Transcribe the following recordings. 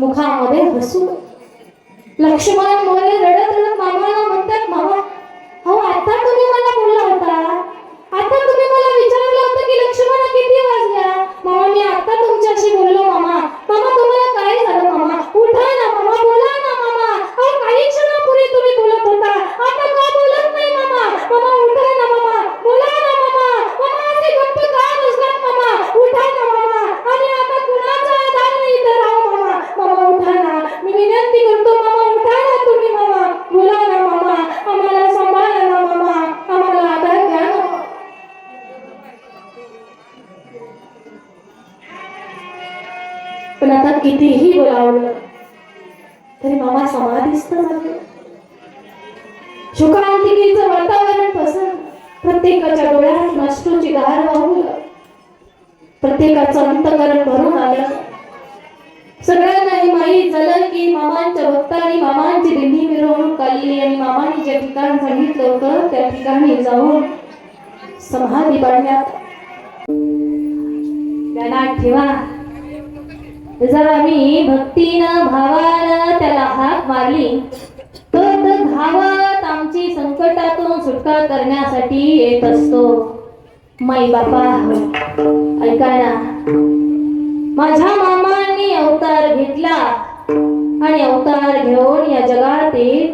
मुखामध्ये हसू लक्ष्मण मोरे रडत रडत मामाला म्हणतात मामा हो आता तुम्ही मला बोलला होता. आता तुम्ही मला विचारलं होतं की लक्ष्मण किती वाजल्या? मामा मी आता तुमच्याशी बोललो मामा. मामा तुम्हाला काय झालं मामा? उठा ना मामा बोला ना मामा. अहो काही क्षणापूर्वी तुम्ही बोलत होता. आता कितीही बोलावलं तरी मामा समाधीस्थ झाले. शुकांतिकेचं वातावरण पसरलं. प्रत्येकाच्या डोळ्यात नष्टोची गार वाहू प्रत्येकाचं अंतकरण भरून आलं. सगळ्यांनाही माहीत झालं की मामांच्या भक्तांनी मामांची दिंडी मिरवणूक काढली आणि मामांनी ज्या ठिकाण सांगितलं होतं त्या ठिकाणी जाऊन समाधी पाडण्यात ध्यानात ठेवा. जर आम्ही भक्तीनं भावानं त्याला हाक मारली. तर धावत आमची संकटातून सुटका करण्यासाठी येत असतो. माई बापा ऐका ना. माझ्या मामांनी अवतार घेतला आणि अवतार घेऊन या जगातील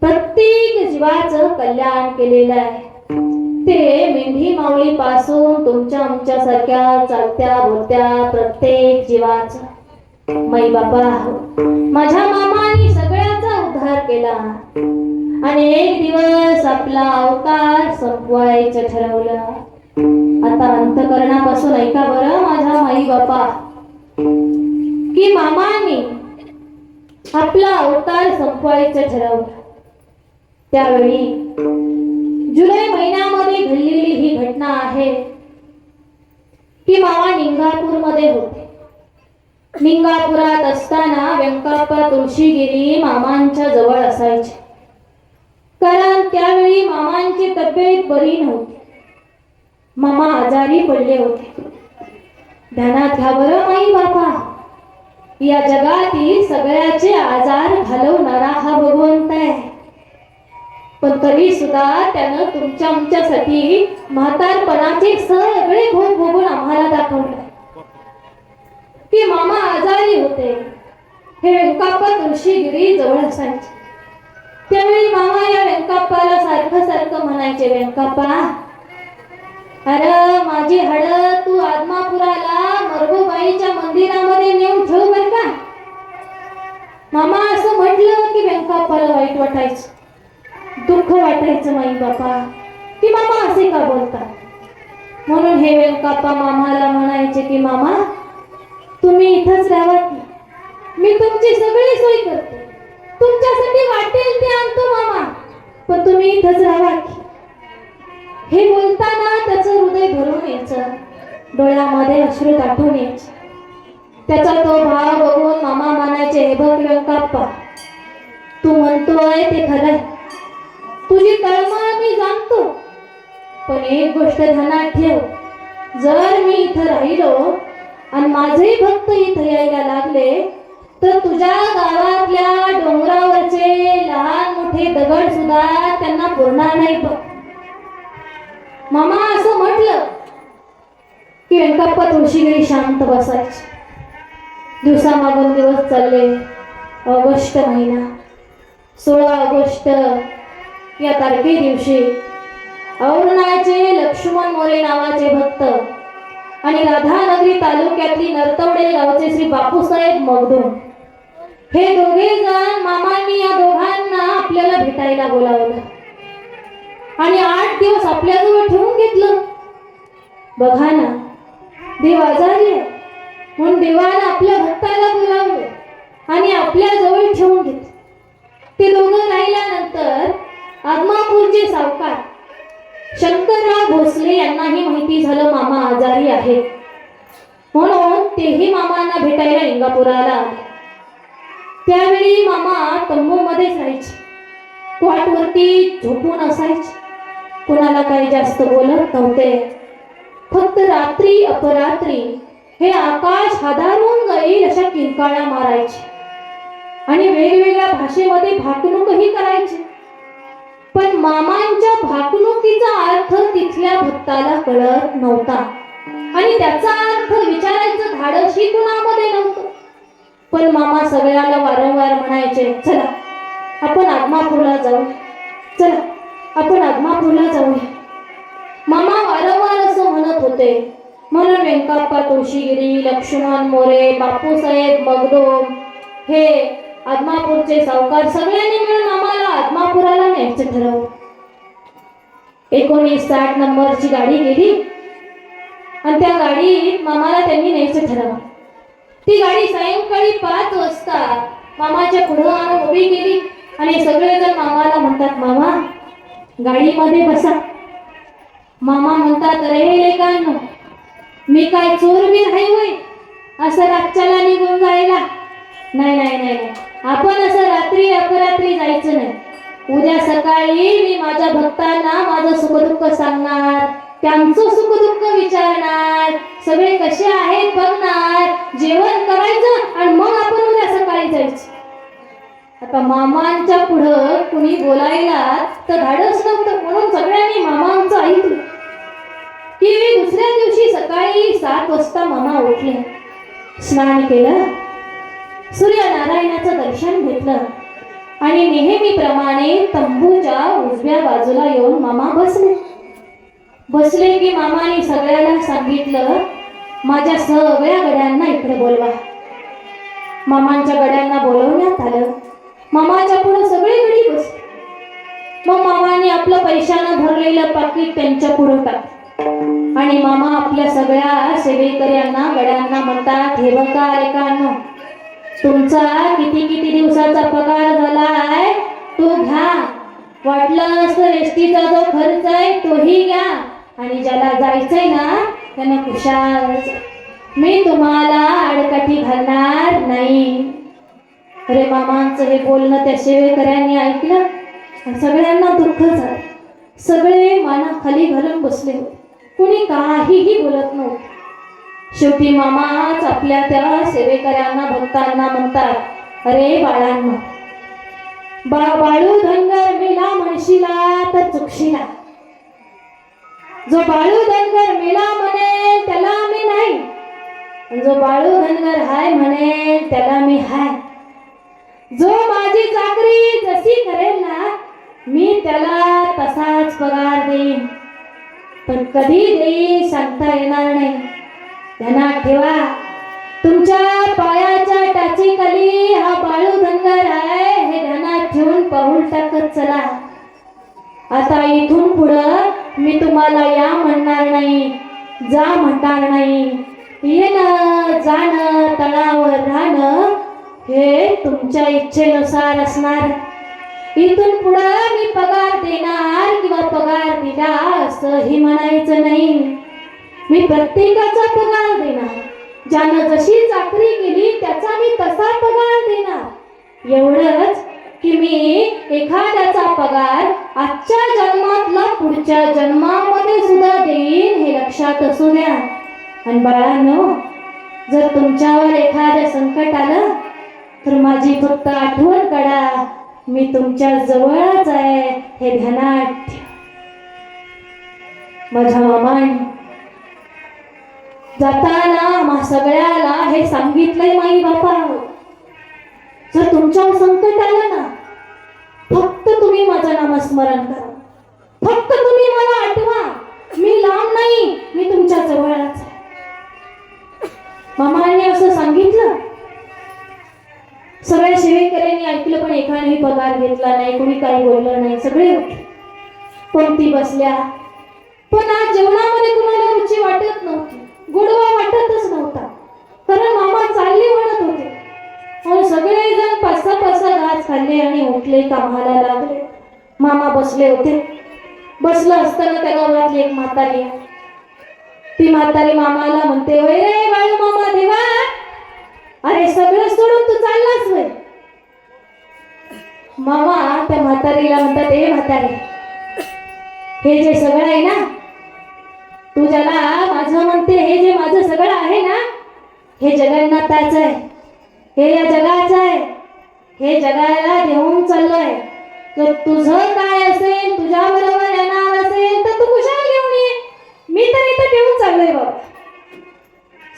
प्रत्येक जीवाचं कल्याण केलेलं आहे. ते मेंढी माऊली पासून तुमच्या आमच्या सारख्या चालत्या बोलत्या प्रत्येक जीवाचं माई बापा माझ्या मामाने सगळ्याचा उद्धार केला. आणि एक दिवस आपला अवतार संपवायचं ठरवलं. आता अंतकरणापासून ऐका बरं माझ्या माई बापा की मामाने आपला अवतार संपवायचं ठरवलं. त्यावेळी जुलै महिन्यामध्ये घडलेली ही घटना आहे की मामा निंगापूरमध्ये होते. निंगापुरात असताना व्यंकाप्पा तुळशीगिरी मामांच्या जवळ असायचे. कारण त्यावेळी मामांची तब्येत बरी नव्हती. मामा आजारी पडले होते. ध्यानात घ्या बरं माई बापा. या जगातील सगळ्याचे आजार घालवणारा हा भगवंत आहे. पण तरी सुद्धा त्यानं तुमच्या आमच्यासाठी म्हातारपणाचे सगळे भोग भोगून आम्हाला दाखवले. की मामा आजारी होते. हे व्यंकाप्पा तुळशीगिरी जवळ असायचे. त्यावेळी मामा या व्यंकाप्पाला सारखं सारखं म्हणायचे व्यंकाप्पा अरे माझी हड तू आदमापुराला मरगोबाईच्या मंदिरामध्ये नेऊन ठेव बर का. मामा असं म्हटलं की व्यंकाप्पाला वाईट वाटायचं. दुःख वाटायचं माई बापा. की मामा असे का बोलतात? म्हणून हे व्यंकाप्पा मामाला म्हणायचे की मामा तुम्ही इथंच राहा की. मी तुमची सगळी सोय करते. तुमच्यासाठी वाटेल ते आणतो मामा. पण तुम्ही इथंच राहा. की. हे बोलताना त्याचं हृदय भरून यायचं. डोळ्यामध्ये अश्रू दाटून यायचे. त्याचा तो भाव बघून मामा मानायचे हे बघ व्यंकाप्पा तू म्हणतोय ते खरंय तुझी तळमळ मी जाणतो. पण एक गोष्ट ध्यानात ठेव. जर मी इथं राहिलो आणि माझे भक्त इथे यायला लागले. तर तुझ्या गावातल्या डोंगरावरचे लहान मोठे दगड सुद्धा त्यांना पुरणार नाही मामा असं म्हटलं की व्यंकप्पा तुळशीगिरी शांत बसायची. दिवसामागून दिवस चालले. ऑगस्ट महिना. सोळा ऑगस्ट या तारखे दिवशी औरणाचे लक्ष्मण मोरे नावाचे भक्त आणि राधानगरी तालुक्यातली नरतवडे गावचे श्री बापूसाहेब मगदूम हे दोघे जण मामांनी या दोघांना आपल्याला भेटायला बोलावलं. आणि आठ दिवस आपल्याजवळ ठेवून घेतलं. बघा ना देव आजारी म्हणून देवानं आपल्या भक्ताला बोलावलं आणि आपल्या जवळ ठेवून घेतलं. ते दोघं राहिल्यानंतर आदमापूरचे सावकार शंकरराव भोसले यांनाही माहिती झालं मामा आजारी आहेत. म्हणून तेही मामांना भेटायला इंगापुराला आले. त्यावेळी मामा तंबूमध्येच जायचे. क्वाटवरती झोपून असायचे. कुणाला काही जास्त बोलत नव्हते. फक्त रात्री अपरात्री हे आकाश हादारून जाईल अशा किंकाळ्या मारायचे. आणि वेगवेगळ्या भाषेमध्ये भाकणूकही करायचे. पण मामांच्या भाकणुकीचा अर्थ तिथल्या भक्ताला कळत नव्हता. आणि त्याचा अर्थ विचारायचं धाडसही कुणामध्ये नव्हतं. पण मामा सगळ्याला वारंवार म्हणायचे चला आपण आगमापूरला जाऊ. चला आपण आगमापूरला जाऊया. मामा वारंवार असं म्हणत होते. म्हणून व्यंकाप्पा तुळशीगिरी लक्ष्मण मोरे बापूसाहेब मगदोम हे आदमापूरचे सावकार सगळ्यांनी मिळून आम्हाला आत्मापुराला न्यायचं ठरवलं एकोणीस साठ नंबरची गाडी गेली. आणि त्या गाडीत मामाला त्यांनी न्यायचं ठरवलं ती गाडी सायंकाळी पाच वाजता मामाच्या पुढं आणून उभी केली. आणि सगळेजण मामाला म्हणतात मामा गाडीमध्ये बसा. मामा म्हणतात रे लेकांनो मी काय चोर बी नाही होय? असं रातच्याला निघून जायला. नाही नाही नाही नाही. आपण असं रात्री अपरात्री जायचं नाही. उद्या सकाळी मी माझ्या भक्तांना माझं सुखदुःख सांगणार त्यांचं सुखदुःख विचारणार. सगळे कसे आहेत बघणार जेवण करायचं आणि मग आपण उद्या सकाळी जायचं. आता मामांच्या पुढं कुणी बोलायला तर धाडस नव्हतं म्हणून सगळ्यांनी मामांचं ऐकलं. की दुसऱ्या दिवशी सकाळी सात वाजता मामा उठले. स्नान केलं. सूर्यनारायणाचं दर्शन घेतलं. आणि नेहमीप्रमाणे तंबूच्या उजव्या बाजूला येऊन मामा बसले. बसले की मामाने सगळ्याला सांगितलं माझ्या सगळ्या गड्यांना इकडे बोलवा. मामांच्या गड्यांना बोलवण्यात आलं. मामाच्या पुढे सगळे गडी बस मग मामाने आपलं पैशानं भरलेलं पाकिट त्यांच्या पुढे टाक आणि मामा आपल्या सगळ्या सेवेकऱ्यांना गड्यांना म्हणतात हे बघा लेकांनो तुमचा किती किती दिवसाचा पगार झाला आहे तो घ्या. वाटलं असतं एसटीचा जो खर्च आहे तोही घ्या. आणि ज्याला जायचंय ना त्यांना खुशाल. मी तुम्हाला आडकाठी घालणार नाही. अरे मामांचं हे बोलणं त्या शेवेकऱ्यांनी ऐकलं. आणि सगळ्यांना दुःख झालं. सगळे माना खाली घालून बसले होते. कुणी काहीही बोलत नव्हतं. शेवटी मामाच आपल्या त्या सेवेकऱ्यांना भक्तांना म्हणतात अरे बाळांना बा बाळू धनगर मेला म्हणशीला तर चुकशिला. जो बाळू धनगर मेला म्हणेल त्याला मी नाही. जो बाळू धनगर हाय म्हणेल त्याला मी हाय. जो माझी चाकरी जशी करेल ना मी त्याला तसाच पगार देईन. पण कधी देईन सांगता येणार नाही. त्यांना ठेवा. तुमच्या पायाच्या टाचीखाली हा बाळू धनगर आहे. हे ध्यानात ठेवून पाऊल टाकत चला. आता इथून पुढं मी तुम्हाला या म्हणणार नाही जा म्हणणार नाही. येणं जाणं तळावर राहणं हे तुमच्या इच्छेनुसार असणार. इथून पुढं मी पगार देणार किंवा पगार दिला असंही म्हणायचं नाही. मी प्रत्येकाचा पगार देणार. ज्यानं जशी चाकरी केली त्याचा मी तसा पगार देणार. एवढंच की मी एखाद्याचा पगार आजच्या जन्मातला पुढच्या जन्मामध्ये सुद्धा देईन हे लक्षात असू द्या. आणि बाळांनो जर तुमच्यावर एखादं संकट आलं तर माझी फक्त आठवण काढा. मी तुमच्या जवळच आहे हे ध्यानात माझ्या मामाने जाताना सगळ्याला हे सांगितलंय माई बापा. जर तुमच्यावर संकट आलं ना फक्त तुम्ही माझं नामस्मरण करा. फक्त तुम्ही मला आठवा. मी लांब नाही मी तुमच्या जवळच मामाने असं सांगितलं. सगळ्या सेवेकऱ्यांनी ऐकलं पण एकानेही पगार घेतला नाही कोणी काही बोललं नाही सगळे कोणती बसल्या? पण आज जेवणामध्ये कुणाला रुची वाटत नव्हती. गोडवा वाटतच नव्हता. कारण मामा चालले म्हणत होते. आणि सगळेजण पाच सहा पाच सहा घास खाल्ले आणि उठले कामाला लागले. मामा बसले होते. बसलं असताना त्या गावातली एक म्हातारी आहे. ती म्हातारी मामाला म्हणते वय रे बाळू मामा देवा अरे सगळं सोडून तू चाललाच वय मामा त्या म्हातारीला म्हणतात हे म्हातारी हे जे सगळं आहे ना तू ज्याला माझं म्हणते हे जे माझं सगळं आहे ना हे जगन्नाथाचं आहे. हे या जगाचं आहे. हे जगायला घेऊन चाललंय. तर तुझं काय असेल तुझ्या बरोबर येणार असेल तर तू कुशाल घेऊन ये. मी तर इथं घेऊन चाललोय बाबा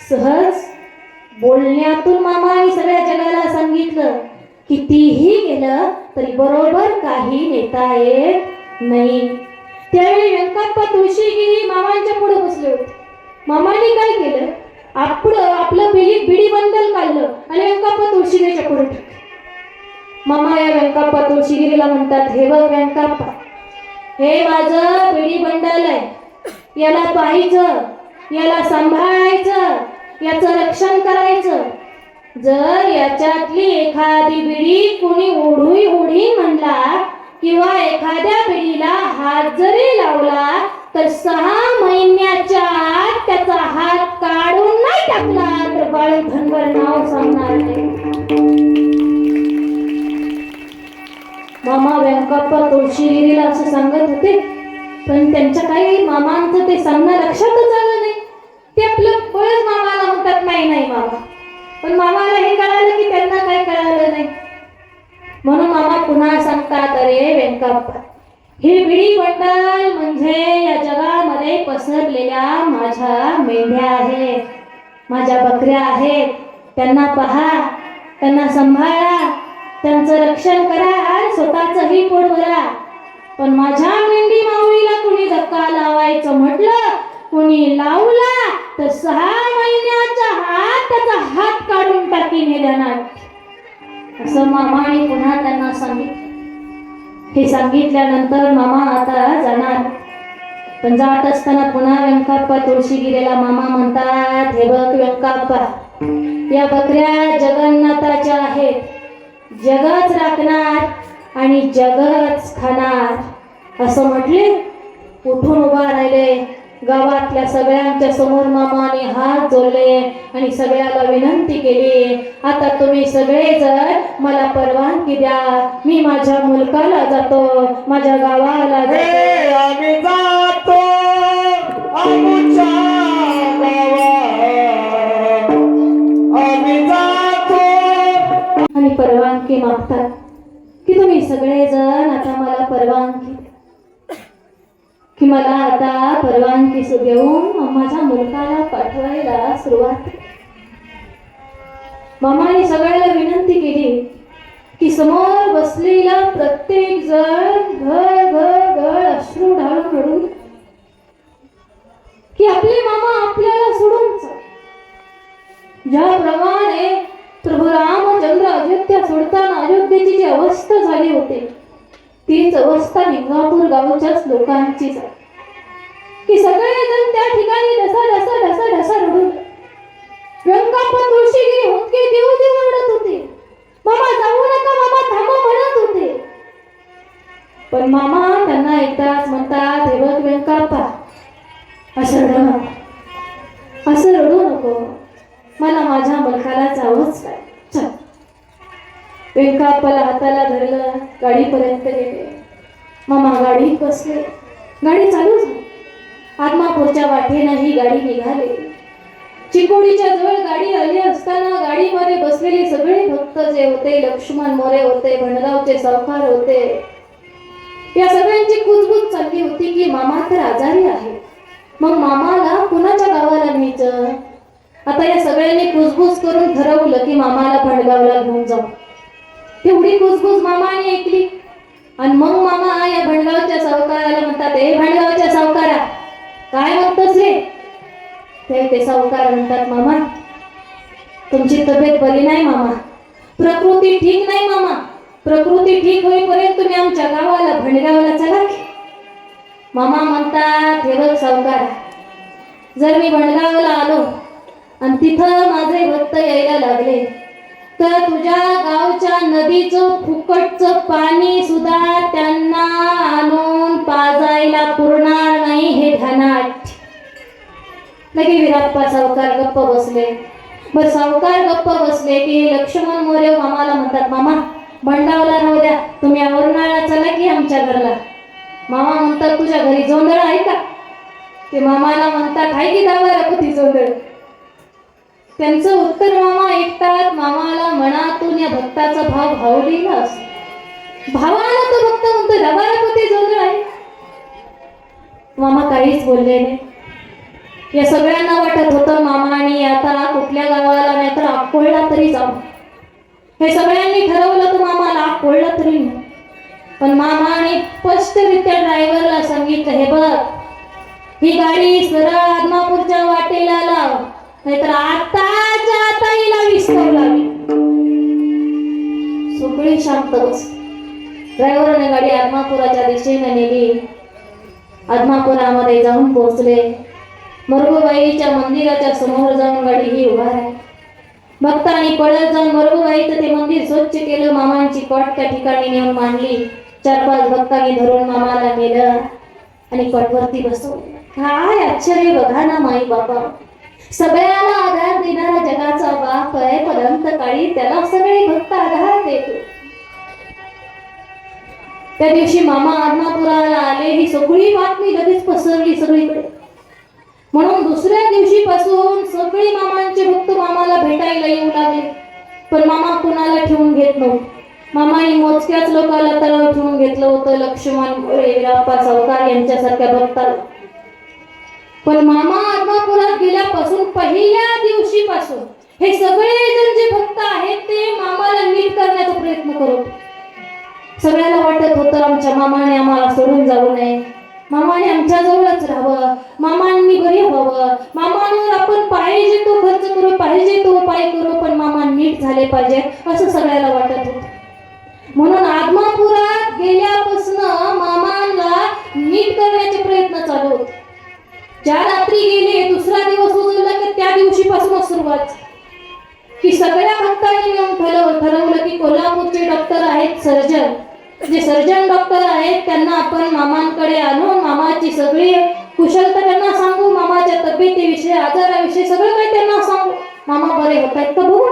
सहज बोलण्यातून मामा मी सगळ्या जगाला सांगितलं कितीही गेलं तरी बरोबर काही नेता येत नाही. त्यावेळी व्यंकप्पा तुळशीगिरी मामांच्या पुढे बसले होते. मामाने काय केलं? आपलं आपलं बिडी बिडी बंडल काढलं आणि व्यंकप्पा तुळशीगिरीच्या पुढे मामा या व्यंकप्पा तुळशीगिरीला म्हणतात हे बघ व्यंकप्पा हे माझं बिडी बंडल आहे. याला पाहायचं याला सांभाळायचं याचं रक्षण करायचं. जर याच्यातली एखादी बिडी कोणी ओढूई ओढी म्हणला किंवा एखाद्या पिढीला हात जरी लावला तर सहा महिन्याच्या आत त्याचा हात काढून नाही टाकला तर बाळू धनवर नाव सांगणार नाही. मामा व्यंकप्पा तुळशीगिरीला असं सांगत होते पण त्यांच्या काही मामांचं ते सांगणं लक्षातच आलं नाही. ते आपलं बळच मामाला म्हणतात नाही नाही मामा. पण मामाला हे कळालं की त्यांना काय कळालं नाही. म्हणून मामा पुन्हा सांगतात अरे व्यंकप्पा ही विडी बंडल म्हणजे या जगामध्ये पसरलेल्या माझ्या मेंढ्या आहेत. माझ्या बकऱ्या आहेत. त्यांना पहा त्यांना सांभाळा त्यांचं रक्षण करा आणि स्वतःचंही पोट भरा. पण माझ्या मेंढी माऊलीला कुणी धक्का लावायचं म्हटलं कुणी लावला तर सहा महिन्याचा हात त्याचा हात काढून टाकीने देणार असं मामाने पुन्हा त्यांना सांगितलं हे सांगितल्यानंतर मामा आता जाणार. पण जात असताना पुन्हा व्यंकप्पा तुळशीगिरीला मामा म्हणतात हे बघ व्यंकाप्पा या बकऱ्या जगन्नाथाच्या आहेत. जगच राखणार आणि जगच खाणार. असं म्हटले उठून उभा राहिले. गावातल्या सगळ्यांच्या समोर मामाने हात जोडले आणि सगळ्याला विनंती केली आता तुम्ही सगळेजण मला परवानगी द्या. मी माझ्या मुलकाला जातो माझ्या गावाला जातो. आणि परवानगी मागतात. की तुम्ही सगळेजण आता मला परवानगी. की मला आता परवानगी घेऊन माझ्या मुलकाला पाठवायला सुरुवात केली. मामाने सगळ्याला विनंती केली की समोर बसलेला प्रत्येक जण घळ घळ घळ अश्रू ढाळून रडून की आपले मामा आपल्याला सोडून ज्याप्रमाणे प्रभू रामचंद्र अयोध्या सोडताना अयोध्येची जी अवस्था झाली होती तीच अवस्था लिंगापूर गावच्याच लोकांची झाली की सगळेजण त्या ठिकाणी ढसा ढसा ढसा ढसा रडून. व्यंकाप्पा तुळशीगिरी हुंदके देऊ देऊ रडत होते. मामा जाऊ नका मामा थांबा म्हणत होते. पण मामा त्यांना एकदाच म्हणतात हे बघ व्यंकाप्पा असं रडू नको. असं रडू नको. मला माझ्या मलकाला जावंच काय चल. व्यंकाप्पाला हाताला धरलं गाडीपर्यंत गेले. मामा गाडी बसले. गाडी चालू झाली आत्मापूरच्या वाटेनं ही गाडी निघाली. चिकोडीच्या जवळ गाडी आली असताना गाडीमध्ये बसलेले सगळे भक्त जे होते लक्ष्मण मोरे होते भणगावचे सावकार होते या सगळ्यांची कुजबूज चालली होती की मामा तर आजारी आहे. मग मामाला कुणाच्या गावाला न्यायचं? आता या सगळ्यांनी कुजबूज करून ठरवलं की मामाला भणगावला घेऊन जाऊ. तेवढी कुजबूज मामाने ऐकली. आणि मग मामा या भणगावच्या सावकाराला म्हणतात हे भणगावच्या सावकारा काय म्हणतोस रे ते ते सावकार म्हणतात मामा तुमची तब्येत बरी नाही मामा. प्रकृती ठीक नाही मामा. प्रकृती ठीक होईपर्यंत तुम्ही आमच्या गावाला भंडगावाला चला की. मामा म्हणतात हे बघ सावकार जर मी भंडगावला आलो आणि तिथं माझे भक्त यायला लागले तर तुझ्या गावच्या नदीचं फुकटचं पाणी सुद्धा त्यांना आणून पाजायला पुरणार नाही हे धनाट लगे विराप्पा सावकार गप्प बसले. बर सावकार गप्प बसले की लक्ष्मण मोरे मामाला म्हणतात मामा भंडावला राहू द्या. तुम्ही औरणाळा चला की आमच्या घरला. मामा म्हणतात तुझ्या घरी जोंधळ आहे का? ते मामाला म्हणतात आहे की दावा ती जोंधळ? त्यांचं उत्तर मामा ऐकतात मामाला मनातून या भक्ताचा भाव भावलेला असतो भावाला तो भक्त म्हणतो रवाला कुठे जोडलं आहे? मामा काहीच बोलले नाही. या सगळ्यांना वाटत होतं मामाने आता कुठल्या गावाला नाही तर आकोळला तरी जाऊ. हे सगळ्यांनी ठरवलं तर मामाला आकोळला तरी नाही पण मामाने स्पष्टरित्या ड्रायव्हरला सांगितलं हे बघ ही गाडी सरळ आदमापूरच्या वाटेला लाव. नाहीतर आताच्या आता हिला विस्तव लावी सगळी शांत बस. ड्रायव्हरने गाडी आदमापुराच्या दिशेने नेली. आदमापुरामध्ये जाऊन पोहोचले. मरगुबाईच्या मंदिराच्या समोर जाऊन गाडी ही उभा आहे भक्तांनी पळत जाऊन मरगुबाईचं ते मंदिर स्वच्छ केलं मामांची पट त्या ठिकाणी नेऊन मांडली. चार पाच भक्तांनी धरून मामाला नेलं आणि पटवरती बसवलं. काय आश्चर्य बघा ना माई बाबा सगळ्याला आधार देणारा जगाचा बाप आहे. परंत काळी त्याला सगळे भक्त आधार देतो. त्या दिवशी मामा आदमापुराला आले. ही सगळी बातमी लगेच पसरली सगळीकडे. म्हणून दुसऱ्या दिवशी पासून सगळे मामांचे भक्त मामाला भेटायला येऊ लागले. पण मामा कुणाला ठेवून घेत नव्हते. मामाने मोजक्याच लोकाला तलाव ठेवून घेतलं होतं. लक्ष्मण गोळे वीराप्पा सावकार यांच्यासारख्या भक्ताला. पण मामा आत्मापुरात गेल्यापासून पहिल्या दिवशीपासून हे सगळे जण जे भक्त आहेत ते मामाला नीट करण्याचा प्रयत्न करत सगळ्याला वाटत होतं आमच्या मामाने आम्हाला सोडून जाऊ नये. मामाने आमच्या जवळच राहावं. मामांनी बरी व्हावं. मामांवर आपण पाहिजे तो खर्च करू पाहिजे तो उपाय करू पण मामा नीट झाले पाहिजे असं सगळ्याला वाटत होतं. म्हणून आत्मापुरात गेल्यापासून मामांना नीट करण्याचे प्रयत्न चालू होते. ज्या रात्री गेले दुसरा दिवस उजवला की त्या दिवशीपासूनच सुरुवात. की सगळ्या भक्तांनी मिळून ठरवलं ठरवलं की कोल्हापूरचे डॉक्टर आहेत सर्जन जे सर्जन डॉक्टर आहेत त्यांना आपण मामांकडे आणून मामाची सगळी कुशलता त्यांना सांगू मामाच्या तब्येतीविषयी आजाराविषयी सगळं काही त्यांना सांगू. मामा बरे होत आहेत का बघू?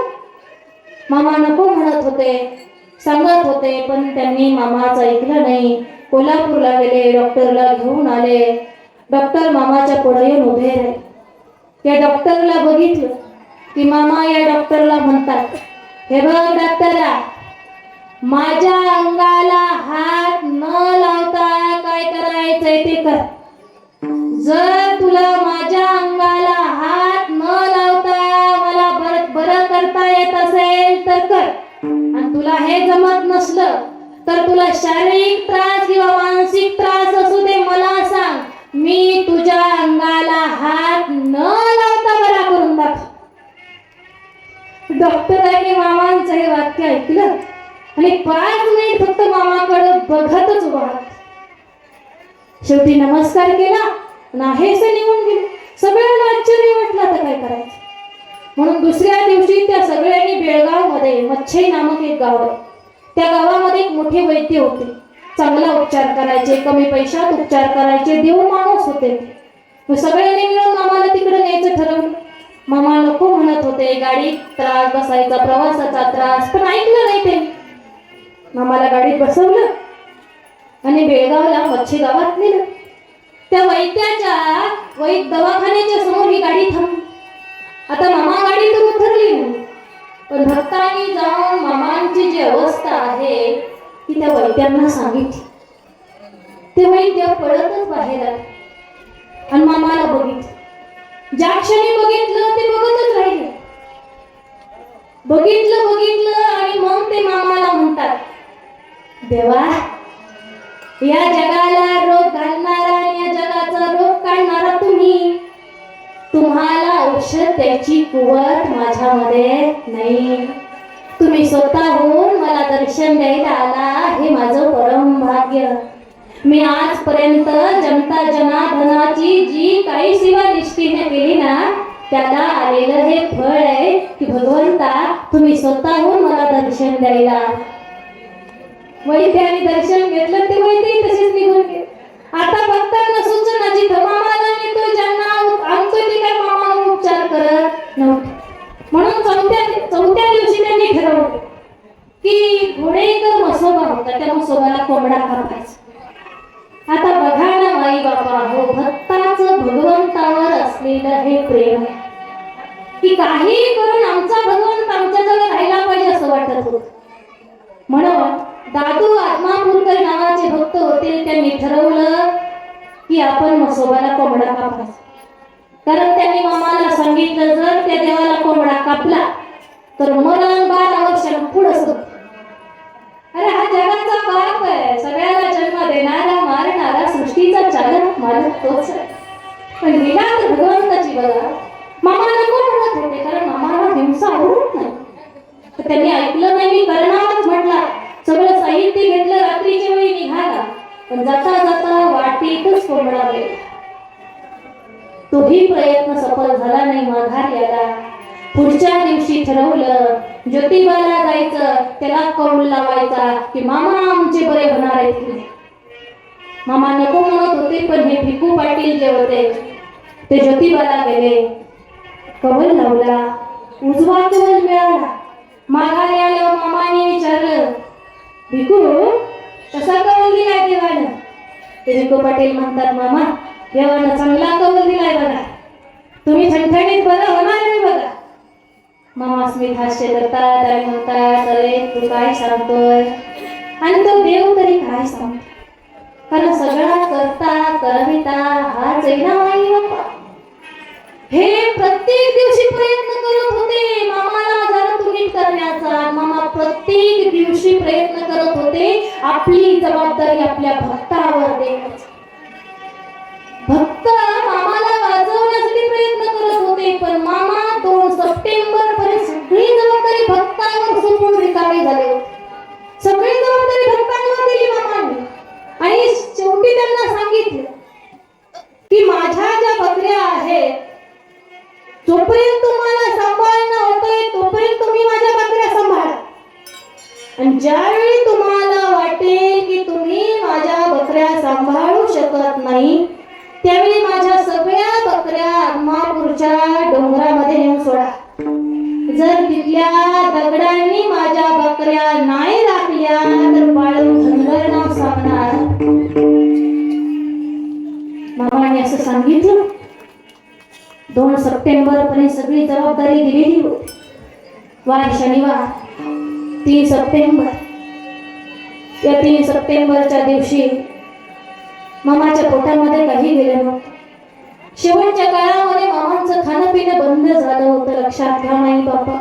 मामा नको म्हणत होते सांगत होते पण त्यांनी मामाचं ऐकलं नाही. कोल्हापूरला गेले डॉक्टरला घेऊन आले. डॉक्टर मामाच्या पुढे येऊन उभे राहिले. त्या डॉक्टरला बघितलं की मामा या डॉक्टरला म्हणतात हे बघ डॉक्टरा माझ्या अंगाला हात न लावता काय करायचंय ते कर. जर तुला माझ्या अंगाला हात न लावता मला बर बरं करता येत असेल तर कर. आणि तुला हे जमत नसलं तर तुला शारीरिक त्रास किंवा मानसिक त्रास असू दे मला मी तुझ्या अंगाला हात न लावता बरा करून दाखव. डॉक्टरांनी मामांचं हे वाक्य ऐकलं. आणि पाच मिनिट फक्त मामाकडे बघतच उभा शेवटी नमस्कार केला नाहीसे निघून गेले. सगळ्यांना आश्चर्य वाटलं आता काय करायचं. म्हणून दुसऱ्या दिवशी त्या सगळ्यांनी बेळगावमध्ये मच्छई नामक एक गाव आहे. त्या गावामध्ये एक मोठे वैद्य होते. चांगला उपचार करायचे कमी पैशात उपचार करायचे देव माणूस होते. मग सगळ्यांनी मिळून मामाला तिकडे न्यायचं ठरवलं. मामा नको म्हणत होते गाडीत त्रास बसायचा प्रवासाचा त्रास. पण ऐकलं नाही ते. मामाला गाडीत बसवलं आणि बेळगावला मच्छी गावात नेलं. त्या वैद्याच्या वैद्य दवाखान्याच्या समोर ही गाडी थांबली. आता मामा गाडीतून उतरली पण भक्तांनी जाऊन मामांची जी अवस्था आहे ती त्या वैद्यांना सांगितली. ते वैद्य पळतच बाहेर आले. आणि मामाला बघितलं. ज्या क्षणी बघितलं ते बघतच राहिले. बघितलं बघितलं आणि मग ते मामाला म्हणतात देवा या जगाला रोग घालणारा आणि या जगाचा रोग काढणारा तुम्ही तुम्हाला औषध द्यायची कुवत माझ्यामध्ये नाही. तुम्ही स्वतः दर्शन द्यायला आला हे माझं परम भाग्य. मी आजपर्यंत जनता जनाधनाची जी काही सेवा निष्ठीने केली ना त्याला आलेलं हे फळ आहे की भगवंता तुम्ही स्वतःहून मला दर्शन द्यायला. वैद्याने दर्शन घेतलं ते वैद्य तसेच निघून गेले. आता बघताना सूचना जिथं मामाला नेतो ज्यांना आमचं ते काय मामा उपचार करत नव्हते. म्हणून चौथ्या चौथ्या दिवशी त्यांनी ठरवलं. की घोडेकर मसोबा होता त्या मसोबाला कोंबडा कापायचा आता बघा ना माई बाबा हो भक्ताच भगवंतावर असलेलं हे प्रेम. आहे की काही करून आमचा भगवंत आमच्याजवळ राहिला पाहिजे असं वाटत होतं. म्हणून दादू आत्मापूरकर नावाचे भक्त होते त्यांनी ठरवलं की आपण मसोबाला कोंबडा कापायचा कारण त्यांनी मामाला सांगितलं जर त्या देवाला कोंबडा कापला तर मरण बारा वर्षाला पुढं सुरू अरे हा जगाचा बाप आहे. सगळ्याला जन्म देणारा मारणारा सृष्टीचा चालक मालक तोच आहे. पण लीला तर भगवंताची बघा. मामा नको म्हणत होते? कारण मामाला हिंसा आवडत नाही. तर त्यांनी ऐकलं नाही मी करणारच म्हटला. सगळं साहित्य घेतलं रात्रीच्या वेळी निघाला. पण जाता जाता वाटेतच कोंबडावे तोही प्रयत्न सफल झाला नाही माघार याला. पुढच्या दिवशी ठरवलं ज्योतिबाला जायचं त्याला कौल लावायचा की मामा आमचे बरे होणार आहेत मामा नको म्हणत होते पण हे भिकू पाटील जे होते ते ज्योतिबाला गेले. कवल लावला. उजवा कवल मिळाला. माघारी आल्यावर मामाने विचारलं भिकू कसा कवल दिलाय देवानं? ते भिकू पाटील म्हणतात मामा देवानं चांगला कवल दिलाय बघा. तुम्ही ठणठणीत बरं होणार आहे बघा. मामा स्मित हास्य करतात आणि म्हणतात अरे तू काय सांगतोय? आणि तो देव तरी काय सांगतो? कारण सगळा करता करविता हाच आहे ना आई बाप्पा. हे प्रत्येक दिवशी प्रयत्न करत होते मामाला जरा नीट करण्याचा. मामा प्रत्येक दिवशी प्रयत्न करत होते आपली जबाबदारी आपल्या भक्तावर देण्याची. भक्त मामाला वाचवण्यासाठी प्रयत्न करत होते पण मामा दोन सप्टेंबर पर्यंत सगळी जबाबदारी भक्तांवर सोपून रिकामे झाले. सगळी जबाबदारी भक्तांवर दिली मामाने. आणि शेवटी त्यांना सांगितलं की माझ्या ज्या बकऱ्या आहेत जोपर्यंत तुम्हाला सांभाळणं होतंय तोपर्यंत तुम्ही माझ्या बकऱ्या सांभाळा. आणि ज्यावेळी तुम्हाला वाटेल की तुम्ही माझ्या बकऱ्या सांभाळू शकत नाही त्यावेळी माझ्या सगळ्या बकऱ्या आत्मापूरच्या डोंगरामध्ये नेऊन सोडा. जर तिथल्या दगडांनी माझ्या बकऱ्या नाही राखल्या तर बाळू धनगर नाव सांगणार. मामाने असं सांगितलं. दोन सप्टेंबर पर्यंत सगळी जबाबदारी दिलेली होती. वार शनिवार तीन सप्टेंबर. या तीन सप्टेंबरच्या दिवशी मामाच्या पोटामध्ये काही गेलं नव्हतं. शेवटच्या काळामध्ये मामांचं खाणं पिणं बंद झालं होतं लक्षात घ्या नाही बाप्पा.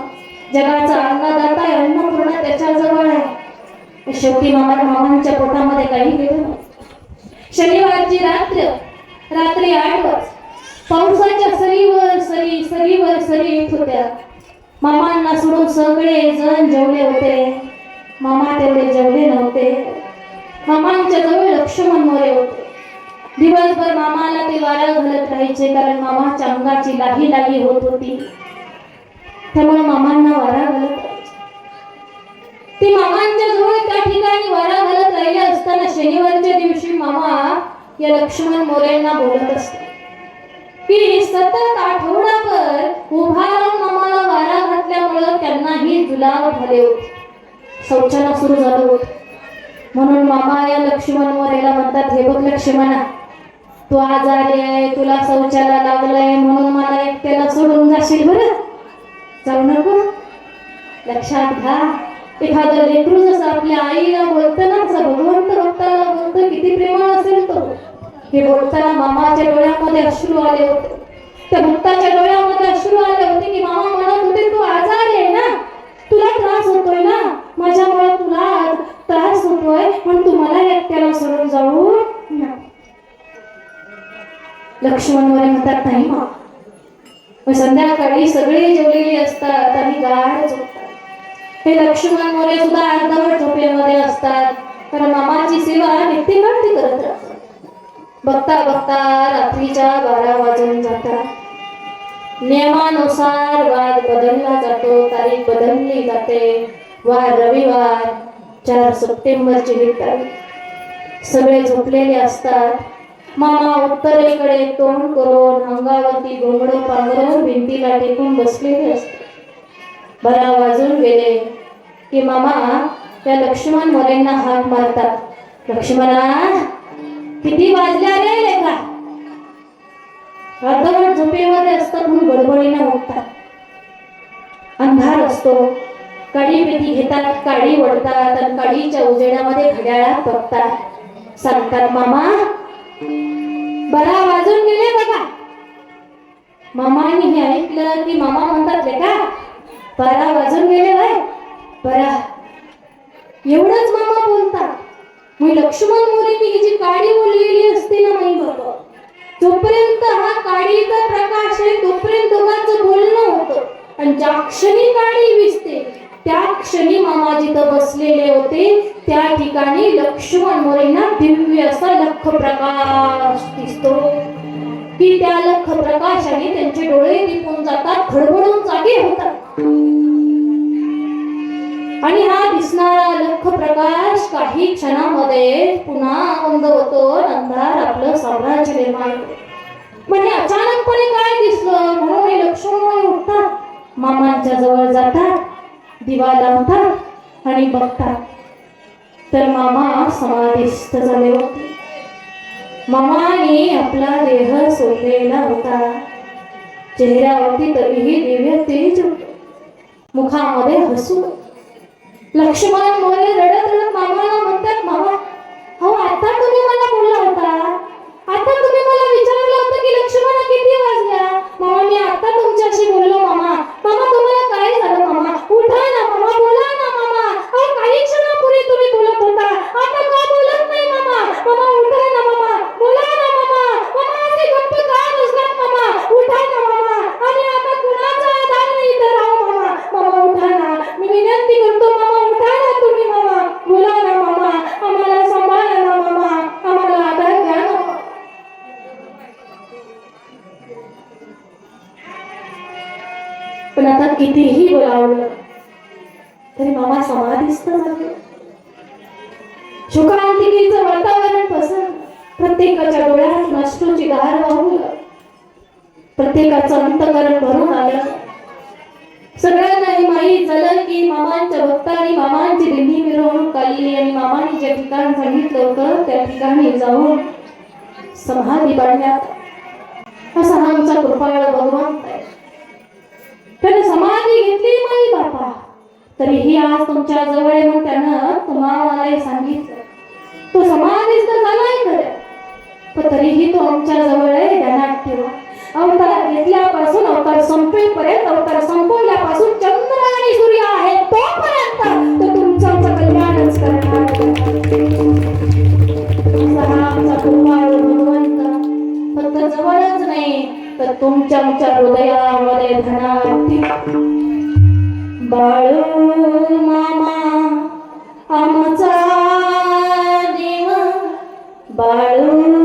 जगाचा अन्नदाता अन्न अन्नपूर्ण त्याच्याजवळ आहे शेवटी मामा मामांच्या पोटामध्ये काही गेलं नव्हतं. शनिवारची रात्र रात्री आठ वाज. पावसाच्या सरीवर सरी सरीवर सरी येत होत्या. मामांना सोडून सगळे जण जेवले होते. मामा तेवढे जेवले नव्हते. मामांच्या जवळ लक्ष्मण मोरे होते. दिवसभर मामाला ते वारा घालत राहायचे कारण मामाच्या अंगाची लाही लाही होत होती. त्यामुळे मामांना वारा घालत ते मामांच्या जवळ त्या ठिकाणी वारा घालत राहिले असताना शनिवारच्या दिवशी मामा या लक्ष्मण मोरेंना बोलत असते. की सतत आठवडाभर उभा राहून मामाला वारा घातल्यामुळं त्यांनाही जुलाब झाले होते. शौचाला सुरू झालं होतं. म्हणून मामा या लक्ष्मण मोरेला म्हणतात हे बघ लक्ष्मणा तू आजारी आहे तुला शौचाला लागलंय म्हणून मला एकट्याला सोडून जाशील बरं? जाऊ नको. लक्षात घ्या. एखादं लेकरू जसं आपल्या आईला बोलतं ना तसं भगवंत भक्ताला बोलतं किती प्रेमळ असेल तो. हे बोलताना मामाच्या डोळ्यामध्ये अश्रू आले होते. त्या भक्ताच्या डोळ्यामध्ये अश्रू आले होते की मामा म्हणत होते तू आजारी आहे ना? तुला त्रास होतोय ना? माझ्यामुळे तुला त्रास होतोय पण तू मला एकट्याला सोडून जाऊ लक्ष्मण मोरे म्हणतात नाही मग संध्याकाळी सगळे जेवलेले असतात आणि गाढ झोपतात. हे लक्ष्मण मोरे सुद्धा अर्धवट झोपेमध्ये असतात. कारण मामाची सेवा नित्यकाळ ते करत राहतात. बघता बघता रात्रीच्या बारा वाजून जातात. नियमानुसार वाद बदलला जातो तारीख बदलली जाते. वार रविवार चार सप्टेंबरची ही तारीख सगळे झोपलेले असतात. मामा उत्तरेकडे तोंड करून अंगावरती घोंगडं पांघरून भिंतीला टेकून बसलेले असते. बरा वाजून गेले की मामा त्या लक्ष्मण मोरेंना हाक मारतात. लक्ष्मणा किती वाजल्या रे लेखा अर्धवट झोपेमध्ये असतात म्हणून गडबडीने उठतात. अंधार असतो. काडी पिती घेतात काडी ओढतात आणि काडीच्या उजेडामध्ये घड्याळात बघतात. सांगतात मामा बरा वाजून गेले बघा. मामाने हे ऐकलं की मामा म्हणतात रे का बरा वाजून गेले बाय बरा. एवढंच मामा बोलतात. मी लक्ष्मण मोरेंनी ही जी काडी बोललेली असते ना माई बाबा जोपर्यंत हा काळीचा प्रकाश आहे तोपर्यंत दोघांचं बोलणं होतं. आणि ज्या क्षणी काडी विजते त्या क्षणी मामा जिथं बसलेले होते त्या ठिकाणी लक्ष्मण मोरेंना दिव्य असा लख प्रकाश दिसतो. की त्या लख प्रकाशाने त्यांचे डोळे दिपून जातात खडबडून जागे होतात. आणि हा दिसणारा लख प्रकाश काही क्षणामध्ये पुन्हा बंद होतो अंधार आपलं साम्राज्य निर्माण म्हणजे अचानकपणे काय दिसलं? म्हणून हे लक्ष्मण उठतात. मामांच्या जवळ जातात. दिवा लावतात आणि बघतात तर मामा समाधिस्थ झाले होते. मामाने आपला देह सोडलेला होता. चेहऱ्यावरती तरीही दिव्य तेज होते. मुखामध्ये हसू लक्ष्मण मोरे रडत रडत मामाला म्हणतात मामा हो आता तुम्ही मला बोलला होता. आता तुम्ही मला विचारलं होतं की लक्ष्मण किती वाजल्या? मामा मी आता तुमच्याशी बोललो मामा मामा तुम्हाला काय झालं मामा उठा ना मामा बोला ना मामा अहो काही क्षणापूर्वी तुम्ही बोलत होता आता का बोलत नाही मामा. मामा उठा ना. तुमच्या मग त्यानं तुम्हाला सांगितलं. तो समाधीच तर झालाय खरं. पण तरीही तो आमच्या जवळ आहे ध्यानात ठेवा. अवतार घेतल्यापासून अवतार संपेपर्यंत अवतार संपवल्यापासून चंद्र आणि सूर्य आहे तोपर्यंत तो तुमचं आमचं कल्याणच करणार आमचा कृपाळू भगवंत. फक्त जवळच नाही तर तुमच्या आमच्या हृदयामध्ये धनावती बाळू मामा आमचा देवा बाळू